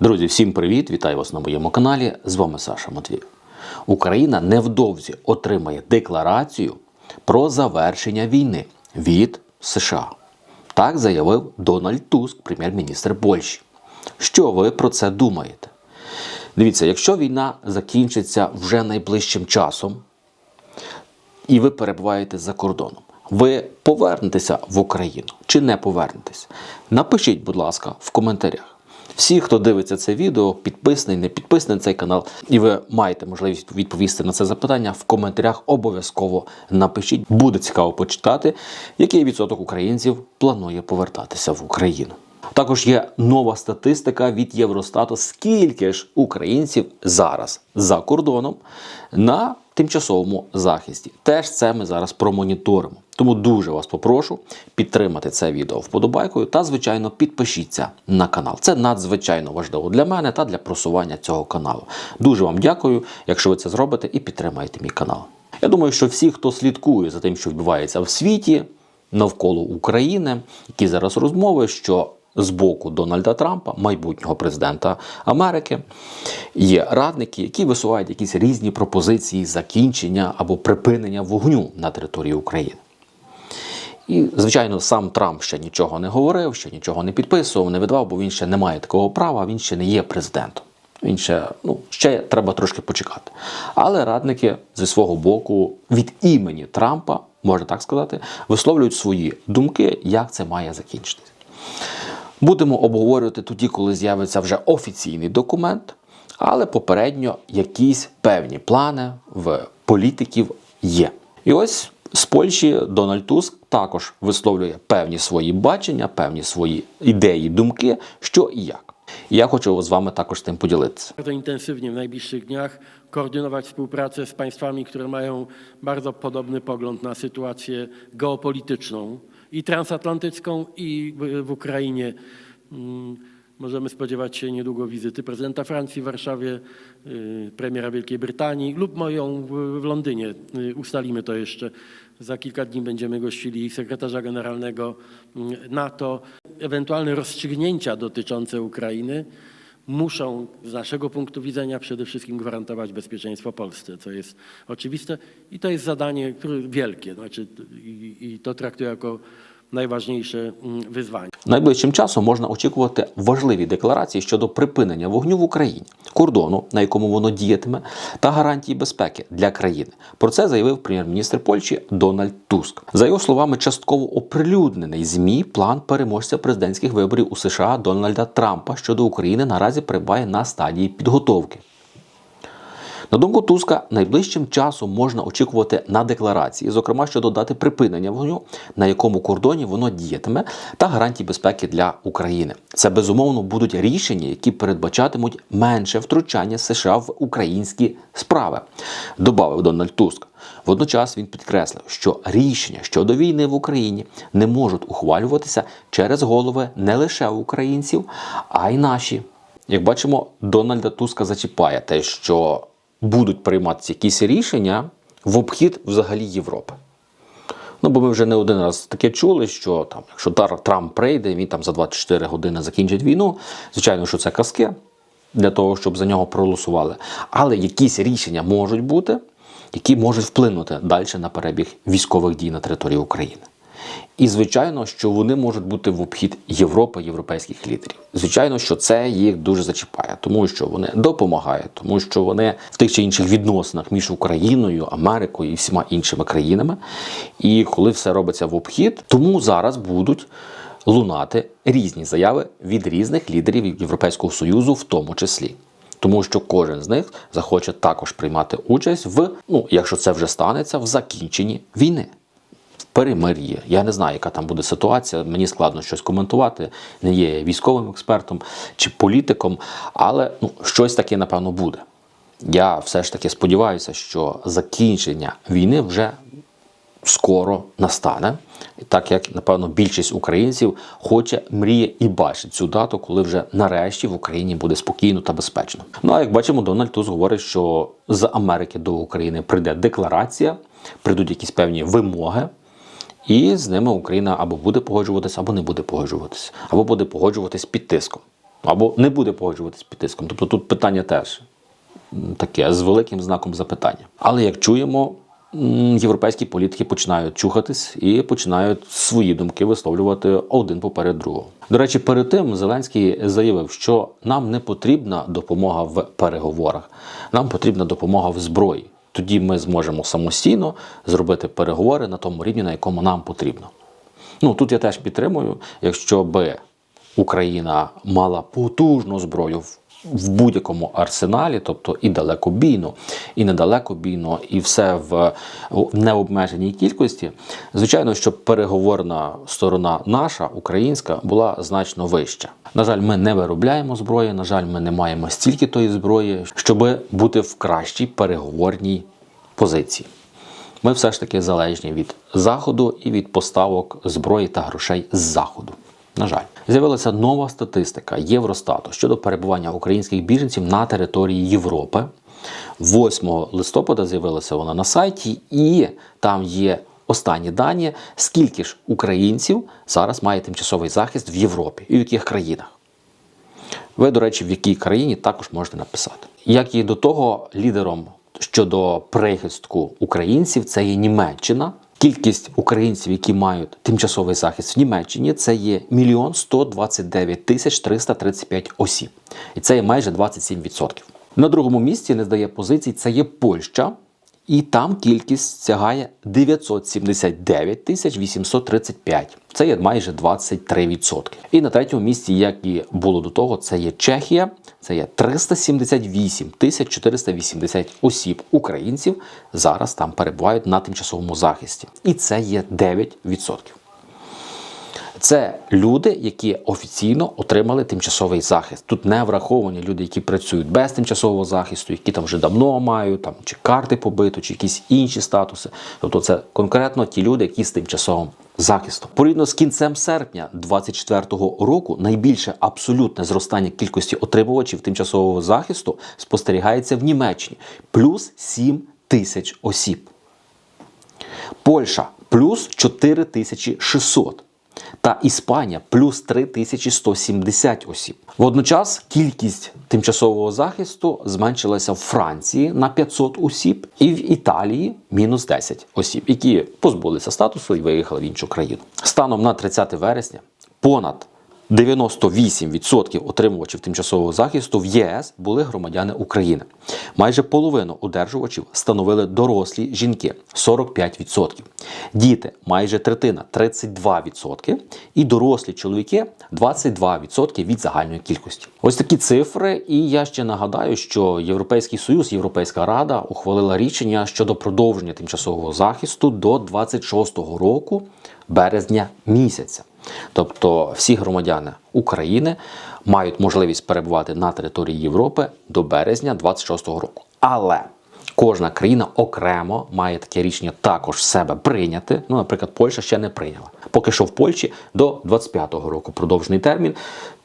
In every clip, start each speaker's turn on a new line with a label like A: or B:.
A: Друзі, всім привіт! Вітаю вас на моєму каналі. З вами Саша Матвіїв. Україна невдовзі отримає декларацію про завершення війни від США. Так заявив Дональд Туск, прем'єр-міністр Польщі. Що ви про це думаєте? Дивіться, якщо війна закінчиться вже найближчим часом, і ви перебуваєте за кордоном, ви повернетеся в Україну чи не повернетеся? Напишіть, будь ласка, в коментарях. Всі, хто дивиться це відео, підписаний, не підписаний на цей канал, і ви маєте можливість відповісти на це запитання в коментарях. Обов'язково напишіть. Буде цікаво почитати, який відсоток українців планує повертатися в Україну. Також є нова статистика від Євростату, скільки ж українців зараз за кордоном на тимчасовому захисті. Теж це ми зараз промоніторимо. Тому дуже вас попрошу підтримати це відео вподобайкою та, звичайно, підпишіться на канал. Це надзвичайно важливо для мене та для просування цього каналу. Дуже вам дякую, якщо ви це зробите і підтримаєте мій канал. Я думаю, що всі, хто слідкує за тим, що відбувається в світі навколо України, які зараз розмови, що з боку Дональда Трампа, майбутнього президента Америки, є радники, які висувають якісь різні пропозиції закінчення або припинення вогню на території України. І, звичайно, сам Трамп ще нічого не говорив, ще нічого не підписував, не видавав, бо він ще не має такого права, він ще не є президентом. Він ще, ну, ще треба трошки почекати. Але радники зі свого боку від імені Трампа, можна так сказати, висловлюють свої думки, як це має закінчитися. Будемо обговорювати тоді, коли з'явиться вже офіційний документ, але попередньо якісь певні плани в політиків є. І ось з Польщі Дональд Туск також висловлює певні свої бачення, певні свої ідеї, думки, що і як. І я хочу з вами також тим поділитися.
B: bardzo intensywnie w najbliższych dniach koordynować współpracę z państwami, które mają bardzo podobny pogląd na sytuację geopolityczną i transatlantycką, i w, w Ukrainie. Możemy spodziewać się niedługo wizyty prezydenta Francji w Warszawie, y, premiera Wielkiej Brytanii lub moją w, w Londynie. Y, Ustalimy to jeszcze. Za kilka dni będziemy gościli sekretarza generalnego mm, NATO. Ewentualne rozstrzygnięcia dotyczące Ukrainy muszą z naszego punktu widzenia przede wszystkim gwarantować bezpieczeństwo Polsce, co jest oczywiste i to jest zadanie które wielkie, znaczy, i, i to traktuję jako mm, wyzwanie.
A: Найближчим часом можна очікувати важливі декларації щодо припинення вогню в Україні, кордону, на якому воно діятиме, та гарантії безпеки для країни. Про це заявив прем'єр-міністр Польщі Дональд Туск. За його словами, частково оприлюднений змі план переможця президентських виборів у США Дональда Трампа щодо України наразі перебуває на стадії підготовки. На думку Туска, найближчим часом можна очікувати на декларації, зокрема щодо дати припинення вогню, на якому кордоні воно діятиме, та гарантій безпеки для України. Це безумовно будуть рішення, які передбачатимуть менше втручання США в українські справи, добавив Дональд Туск. Водночас він підкреслив, що рішення щодо війни в Україні не можуть ухвалюватися через голови не лише українців, а й наші. Як бачимо, Дональда Туска зачіпає те, що будуть прийматися якісь рішення в обхід взагалі Європи. Ну, бо ми вже не один раз таке чули, що там, якщо Трамп прийде, він там за 24 години закінчить війну. Звичайно, що це казки для того, щоб за нього проголосували. Але якісь рішення можуть бути, які можуть вплинути далі на перебіг військових дій на території України. І звичайно, що вони можуть бути в обхід Європи, європейських лідерів. Звичайно, що це їх дуже зачіпає, тому що вони допомагають, тому що вони в тих чи інших відносинах між Україною, Америкою і всіма іншими країнами. І коли все робиться в обхід, тому зараз будуть лунати різні заяви від різних лідерів Європейського союзу, в тому числі. Тому що кожен з них захоче також приймати участь в, ну, якщо це вже станеться, в закінченні війни перемир'я. Я не знаю, яка там буде ситуація. Мені складно щось коментувати. Не є військовим експертом чи політиком, але ну, щось таке, напевно, буде. Я все ж таки сподіваюся, що закінчення війни вже скоро настане, так як, напевно, більшість українців хоче, мріє і бачить цю дату, коли вже нарешті в Україні буде спокійно та безпечно. Ну а як бачимо, Дональд Туск говорить, що з Америки до України прийде декларація, прийдуть якісь певні вимоги. І з ними Україна або буде погоджуватися, або не буде погоджуватися, або буде погоджуватись під тиском. або не буде погоджуватись під тиском. Тобто тут питання теж таке з великим знаком запитання. Але як чуємо, європейські політики починають чухатись і починають свої думки висловлювати один поперед другого. До речі, перед тим Зеленський заявив, що нам не потрібна допомога в переговорах, нам потрібна допомога в зброї. Тоді ми зможемо самостійно зробити переговори на тому рівні, на якому нам потрібно. Ну тут я теж підтримую, якщо би Україна мала потужну зброю в- в будь-якому арсеналі, тобто і далекобійну, і недалекобійну, і все в необмеженій кількості. Звичайно, що переговорна сторона наша, українська, була значно вища. На жаль, ми не виробляємо зброї. На жаль, ми не маємо стільки тої зброї, щоб бути в кращій переговорній позиції. Ми все ж таки залежні від заходу і від поставок зброї та грошей з заходу. На жаль, з'явилася нова статистика Євростату щодо перебування українських біженців на території Європи. 8 листопада з'явилася вона на сайті, і там є останні дані, скільки ж українців зараз має тимчасовий захист в Європі і в яких країнах. Ви, до речі, в якій країні також можете написати. Як і до того, лідером щодо прихистку українців це є Німеччина. Кількість українців, які мають тимчасовий захист в Німеччині, це є 1 129 тисяч 335 осіб. І це є майже 27%. На другому місці не здає позицій, це є Польща. І там кількість сягає 979 тисяч 835. Це є майже 23%. І на третьому місці, як і було до того, це є Чехія. Це є 378 480 осіб українців зараз там перебувають на тимчасовому захисті. І це є 9%. Це люди, які офіційно отримали тимчасовий захист. Тут не враховані люди, які працюють без тимчасового захисту, які там вже давно мають, там чи карти побито, чи якісь інші статуси. Тобто, це конкретно ті люди, які з тимчасовим захистом. Порівняно з кінцем серпня 2024 року найбільше абсолютне зростання кількості отримувачів тимчасового захисту спостерігається в Німеччині плюс 7 тисяч осіб. Польща плюс 4600 та Іспанія плюс 3170 осіб. Водночас кількість тимчасового захисту зменшилася в Франції на 500 осіб і в Італії мінус 10 осіб, які позбулися статусу і виїхали в іншу країну. Станом на 30 вересня понад 98% отримувачів тимчасового захисту в ЄС були громадяни України. Майже половину одержувачів становили дорослі жінки 45%. Діти майже третина 32%. І дорослі чоловіки 22% від загальної кількості. Ось такі цифри. І я ще нагадаю, що Європейський Союз, Європейська Рада ухвалила рішення щодо продовження тимчасового захисту до 26-го року березня місяця. Тобто всі громадяни України мають можливість перебувати на території Європи до березня 26-го року. Але кожна країна окремо має таке рішення також в себе прийняти. Ну, наприклад, Польща ще не прийняла. Поки що в Польщі до 25-го року продовжений термін.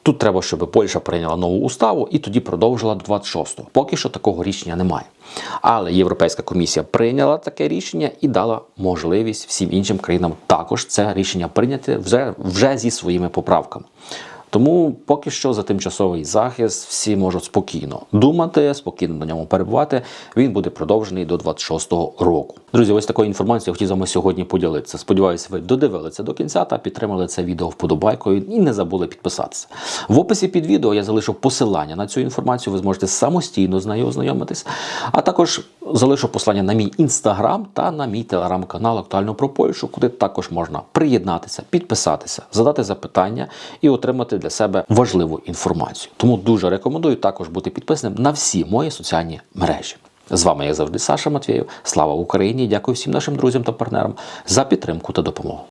A: Тут треба, щоб Польща прийняла нову уставу і тоді продовжила до 26-го. Поки що такого рішення немає. Але Європейська комісія прийняла таке рішення і дала можливість всім іншим країнам також це рішення прийняти вже, вже зі своїми поправками. Тому поки що за тимчасовий захист всі можуть спокійно думати, спокійно на ньому перебувати. Він буде продовжений до 26-го року. Друзі, ось такою інформацією хотів з вами сьогодні поділитися. Сподіваюся, ви додивилися до кінця та підтримали це відео вподобайкою і не забули підписатися. В описі під відео я залишу посилання на цю інформацію. Ви зможете самостійно з нею ознайомитись. А також залишу посилання на мій інстаграм та на мій телеграм-канал Актуально про Польщу, куди також можна приєднатися, підписатися, задати запитання і отримати для себе важливу інформацію. Тому дуже рекомендую також бути підписаним на всі мої соціальні мережі. З вами, як завжди, Саша Матвєєв. Слава Україні! Дякую всім нашим друзям та партнерам за підтримку та допомогу.